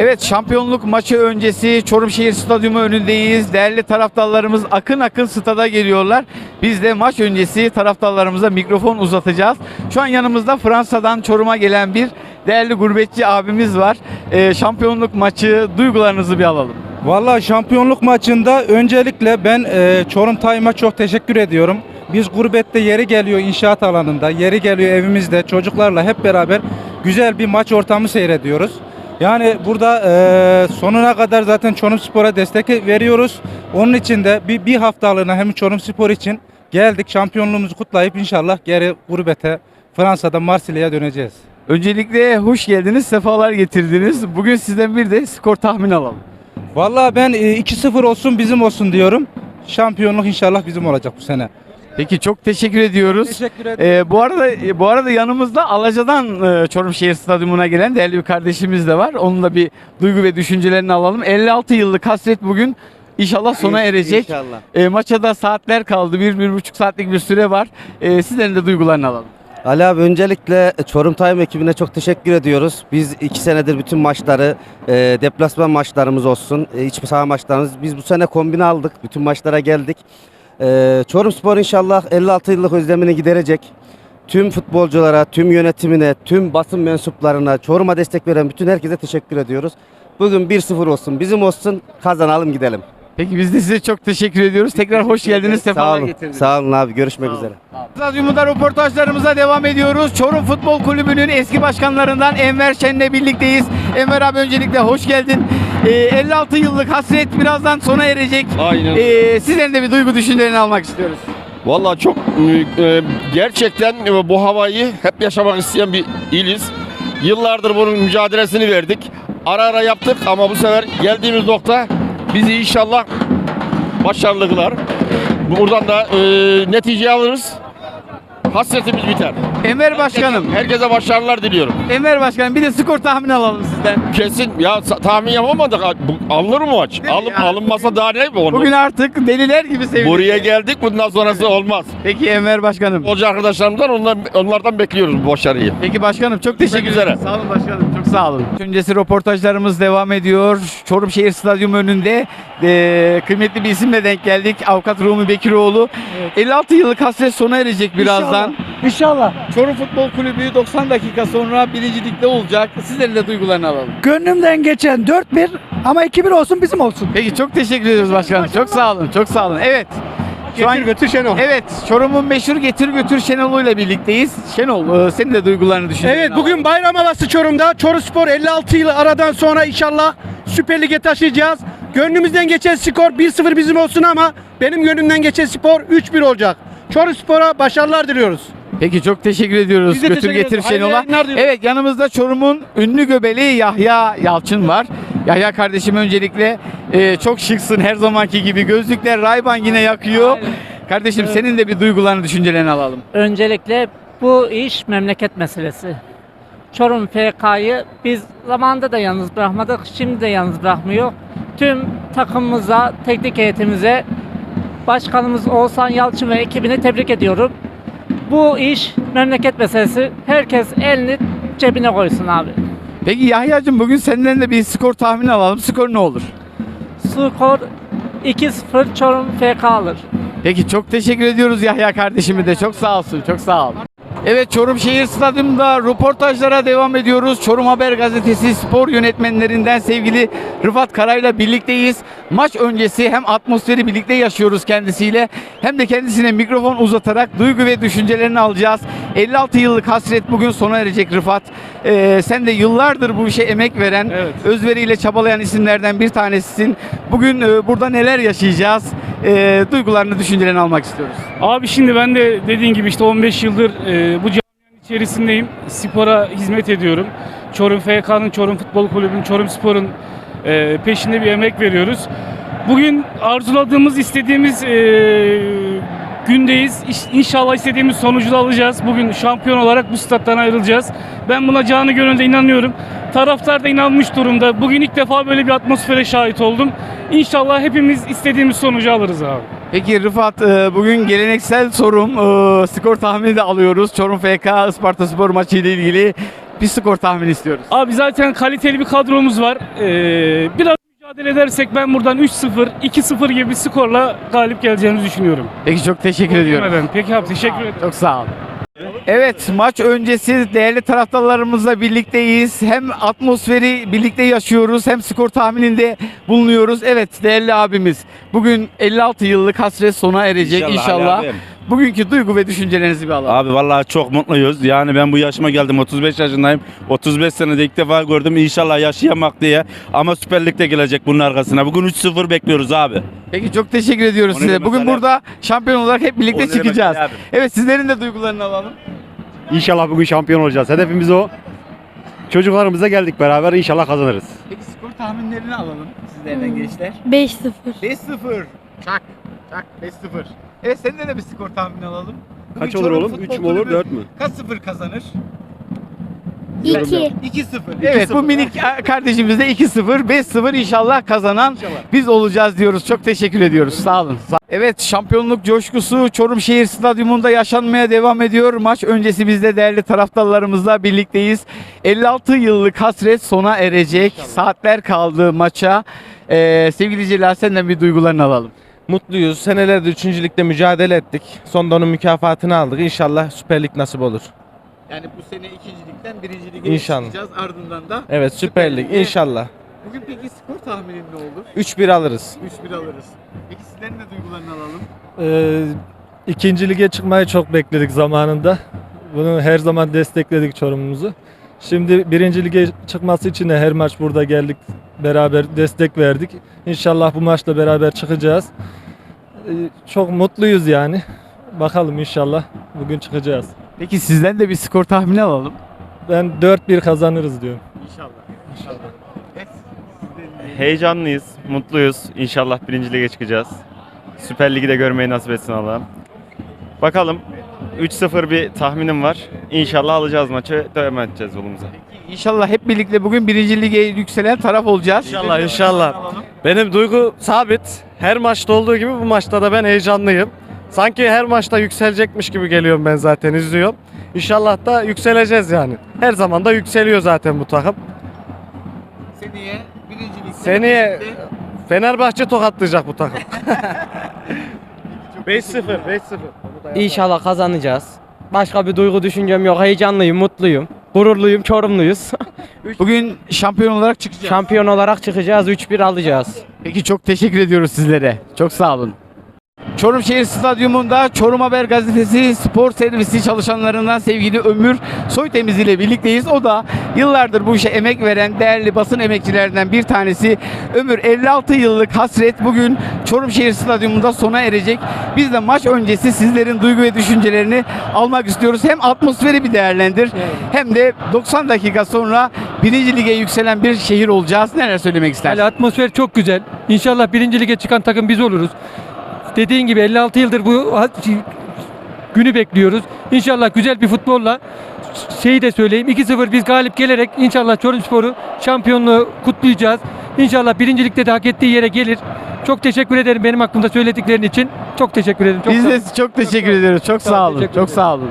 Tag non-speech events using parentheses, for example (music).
Evet şampiyonluk maçı öncesi Çorumşehir Stadyumu önündeyiz. Değerli taraftarlarımız akın akın stada geliyorlar. Biz de maç öncesi taraftarlarımıza mikrofon uzatacağız. Şu an yanımızda Fransa'dan Çorum'a gelen bir değerli gurbetçi abimiz var. Ee, şampiyonluk maçı duygularınızı bir alalım. Vallahi şampiyonluk maçında öncelikle ben e, Çorum Time'a çok teşekkür ediyorum. Biz gurbette yeri geliyor inşaat alanında, yeri geliyor evimizde çocuklarla hep beraber güzel bir maç ortamı seyrediyoruz. Yani burada e, sonuna kadar zaten Çorum Spor'a destek veriyoruz. Onun için de bir, bir haftalığına hem Çorum Spor için geldik şampiyonluğumuzu kutlayıp inşallah geri gurbete Fransa'da Marsilya'ya döneceğiz. Öncelikle hoş geldiniz, sefalar getirdiniz. Bugün sizden bir de skor tahmini alalım. Vallahi ben e, 2-0 olsun bizim olsun diyorum. Şampiyonluk inşallah bizim olacak bu sene. Peki çok teşekkür ediyoruz. Teşekkür ederim. Ee, bu arada e, bu arada yanımızda Alaca'dan e, Çorumşehir Stadyumuna gelen değerli bir kardeşimiz de var. Onun da bir duygu ve düşüncelerini alalım. 56 yıllık hasret bugün inşallah sona erecek. İnşallah. E, maça da saatler kaldı. Bir, bir buçuk saatlik bir süre var. E, sizlerin de duygularını alalım. Ali abi öncelikle Çorum Time ekibine çok teşekkür ediyoruz. Biz iki senedir bütün maçları, e, deplasman maçlarımız olsun, e, iç saha maçlarımız. Biz bu sene kombine aldık. Bütün maçlara geldik. E, Çorum Spor inşallah 56 yıllık özlemini giderecek. Tüm futbolculara, tüm yönetimine, tüm basın mensuplarına, Çorum'a destek veren bütün herkese teşekkür ediyoruz. Bugün 1-0 olsun, bizim olsun, kazanalım gidelim. Peki biz de size çok teşekkür ediyoruz. Tekrar hoş geldiniz. Sağ Sefalar olun. getirdiniz. Sağ olun abi. Görüşmek üzere. Stadyumunda röportajlarımıza devam ediyoruz. Çorum Futbol Kulübü'nün eski başkanlarından Enver Şen'le birlikteyiz. Enver abi öncelikle hoş geldin. Ee, 56 yıllık hasret birazdan sona erecek. Aynen. Ee, sizlerin de bir duygu düşüncelerini almak istiyoruz. Vallahi çok e, gerçekten e, bu havayı hep yaşamak isteyen bir iliz. Yıllardır bunun mücadelesini verdik. Ara ara yaptık ama bu sefer geldiğimiz nokta bizi inşallah başarılı kılar. Buradan da e, netice alırız. Hasretimiz biter. Enver Başkanım, Herkese başarılar diliyorum. Enver Başkanım bir de skor tahmini alalım sizden. Kesin ya sa- tahmin yapamadık. Bu- Alınır mı maç? mi Alın, ya? alınmasa daha ne bu? Bugün artık deliler gibi sevindik. Buraya geldik bundan sonrası olmaz. Peki Enver Başkanım. Futbolcu arkadaşlarımızdan onlar, onlardan bekliyoruz bu başarıyı. Peki başkanım çok teşekkür üzere. ederim. Sağ olun başkanım. Çok sağ olun. Öncesi röportajlarımız devam ediyor. Çorumşehir Stadyumu önünde e, kıymetli bir isimle denk geldik. Avukat Rumi Bekiroğlu. 56 yıllık hasret sona erecek birazdan. İnşallah. Çorum Futbol Kulübü 90 dakika sonra birinci ligde olacak. Sizlerin de duygularını alalım. Gönlümden geçen 4-1 ama 2-1 olsun bizim olsun. Peki çok teşekkür ediyoruz başkanım. Çok sağ olun. Çok sağ olun. Evet. Şu an götür Şenol. Evet, Çorum'un meşhur Getir Götür Şenol'u ile birlikteyiz. Şenol, e, senin de duygularını düşüncelerini Evet alalım. bugün bayram havası Çorum'da. Çorumspor 56 yıl aradan sonra inşallah Süper Lig'e taşıyacağız. Gönlümüzden geçen skor 1-0 bizim olsun ama benim gönlümden geçen skor 3-1 olacak. Çorumspor'a başarılar diliyoruz. Peki çok teşekkür ediyoruz. Biz de Götür teşekkür getir ederiz. Hayırlı Şenol'a. yayınlar diliyoruz. Evet yanımızda Çorum'un ünlü göbeli Yahya Yalçın var. Yahya kardeşim öncelikle e, çok şıksın her zamanki gibi. Gözlükler Rayban yine yakıyor. Kardeşim senin de bir duygularını düşüncelerini alalım. Öncelikle bu iş memleket meselesi. Çorum FK'yı biz zamanında da yalnız bırakmadık, şimdi de yalnız bırakmıyor. Tüm takımımıza, teknik heyetimize, başkanımız Oğuzhan Yalçın ve ekibini tebrik ediyorum. Bu iş memleket meselesi. Herkes elini cebine koysun abi. Peki Yahya'cığım bugün senden de bir skor tahmini alalım. Skor ne olur? Skor 2-0 Çorum FK alır. Peki çok teşekkür ediyoruz Yahya kardeşimi de. Çok sağ olsun. Çok sağ ol. Evet Çorum Şehir Stadyumunda röportajlara devam ediyoruz. Çorum Haber Gazetesi spor yönetmenlerinden sevgili Rıfat Karay'la birlikteyiz. Maç öncesi hem atmosferi birlikte yaşıyoruz kendisiyle hem de kendisine mikrofon uzatarak duygu ve düşüncelerini alacağız. 56 yıllık hasret bugün sona erecek Rıfat. Ee, sen de yıllardır bu işe emek veren, özveriyle çabalayan isimlerden bir tanesisin. Bugün e, burada neler yaşayacağız? Ee, duygularını, düşüncelerini almak istiyoruz. Abi şimdi ben de dediğin gibi işte 15 yıldır e, bu camianın içerisindeyim. Spora hizmet ediyorum. Çorum FK'nın, Çorum Futbol Kulübü'nün, Çorum Spor'un e, peşinde bir emek veriyoruz. Bugün arzuladığımız, istediğimiz e, gündeyiz. İnşallah istediğimiz sonucu da alacağız. Bugün şampiyon olarak bu stat'tan ayrılacağız. Ben buna canı gönülde inanıyorum. Taraftar da inanmış durumda. Bugün ilk defa böyle bir atmosfere şahit oldum. İnşallah hepimiz istediğimiz sonucu alırız abi. Peki Rıfat e, bugün geleneksel sorum e, skor tahmini de alıyoruz. Çorum FK Isparta Spor maçı ile ilgili Bir skor tahmini istiyoruz. Abi zaten kaliteli bir kadromuz var. Ee, biraz mücadele edersek ben buradan 3-0, 2-0 gibi bir skorla galip geleceğimizi düşünüyorum. Peki çok teşekkür ediyorum. Efendim, Peki abi teşekkür ederim. Çok sağ olun. Evet maç öncesi değerli taraftarlarımızla birlikteyiz. Hem atmosferi birlikte yaşıyoruz hem skor tahmininde bulunuyoruz. Evet değerli abimiz bugün 56 yıllık hasret sona erecek inşallah. Bugünkü duygu ve düşüncelerinizi bir alalım. Abi vallahi çok mutluyuz. Yani ben bu yaşıma geldim 35 yaşındayım. 35 senede ilk defa gördüm İnşallah yaşayamak diye. Ama Süper Lig'de gelecek bunun arkasına. Bugün 3-0 bekliyoruz abi. Peki çok teşekkür ediyoruz O ne size. demek Bugün burada şampiyon olarak hep birlikte demek çıkacağız. Abi? Evet sizlerin de duygularını alalım. İnşallah bugün şampiyon olacağız. Hedefimiz o. Çocuklarımıza geldik beraber inşallah kazanırız. Peki skor tahminlerini alalım sizlerden gençler. 5-0. 5-0. Çak. Çak 5-0. Evet seninle de bir skor tahmini alalım. Bugün Kaç olur Çorum oğlum? Futbol 3 mü olur Kulübü 4 mü? Kaç sıfır kazanır? 2. 2-0. Evet bu minik kardeşimiz de 2-0, 5-0 inşallah kazanan biz olacağız diyoruz. Çok teşekkür ediyoruz. Sağ olun. Evet şampiyonluk coşkusu Çorum Şehir Stadyumunda yaşanmaya devam ediyor. Maç öncesi biz de değerli taraftarlarımızla birlikteyiz. 56 yıllık hasret sona erecek. Saatler kaldı maça. Ee, sevgili Celal senden bir duygularını alalım. Mutluyuz. Senelerdir üçüncülükte mücadele ettik. Sonunda onun mükafatını aldık. İnşallah Süper Lig nasip olur. Yani bu sene ikincilikten birinci lige İnşallah. çıkacağız. Ardından da Evet Süper Lig Lig'e- inşallah. bugün peki skor tahminin ne olur? 3-1 alırız. 3-1 alırız. Peki sizlerin de duygularını alalım. Ee, ikinci lige çıkmayı çok bekledik zamanında. Bunu her zaman destekledik Çorum'umuzu. Şimdi birinci lige çıkması için de her maç burada geldik. Beraber destek verdik. İnşallah bu maçla beraber çıkacağız. Ee, çok mutluyuz yani. Bakalım inşallah bugün çıkacağız. Peki sizden de bir skor tahmini alalım. Ben 4-1 kazanırız diyorum. İnşallah. İnşallah. Evet. Heyecanlıyız, mutluyuz. İnşallah birinci lige çıkacağız. Süper Ligi de görmeyi nasip etsin Allah'ım. Bakalım 3-0 bir tahminim var. İnşallah alacağız maçı, devam edeceğiz yolumuza. İnşallah hep birlikte bugün birinci lige yükselen taraf olacağız. İnşallah, inşallah. Benim duygu sabit. Her maçta olduğu gibi bu maçta da ben heyecanlıyım. Sanki her maçta yükselecekmiş gibi geliyorum ben zaten izliyorum. İnşallah da yükseleceğiz yani. Her zaman da yükseliyor zaten bu takım. Seneye birinci ligde. Seneye Fenerbahçe tokatlayacak bu takım. (laughs) 5-0, 5-0. İnşallah kazanacağız. Başka bir duygu düşüncem yok. Heyecanlıyım, mutluyum. Gururluyum, Çorumluyuz. (laughs) Bugün şampiyon olarak çıkacağız. Şampiyon olarak çıkacağız, 3-1 alacağız. Peki çok teşekkür ediyoruz sizlere. Çok sağ olun. Çorum Şehir Stadyumunda Çorum Haber Gazetesi spor servisi çalışanlarından sevgili Ömür Soytemiz ile birlikteyiz. O da yıllardır bu işe emek veren değerli basın emekçilerden bir tanesi. Ömür 56 yıllık hasret bugün Çorum Şehir Stadyumunda sona erecek. Biz de maç öncesi sizlerin duygu ve düşüncelerini almak istiyoruz. Hem atmosferi bir değerlendir hem de 90 dakika sonra birinci lige yükselen bir şehir olacağız. Neler söylemek istersin? atmosfer çok güzel. İnşallah birinci lige çıkan takım biz oluruz. Dediğin gibi 56 yıldır bu günü bekliyoruz. İnşallah güzel bir futbolla şeyi de söyleyeyim. 2-0 biz galip gelerek inşallah Çorumspor'u şampiyonluğu kutlayacağız. İnşallah birincilikte de hak ettiği yere gelir. Çok teşekkür ederim benim hakkımda söylediklerin için. Çok teşekkür ederim. Çok Biz de çok teşekkür ediyoruz. Çok Sağ ol, sağ olun. Çok sağ olun.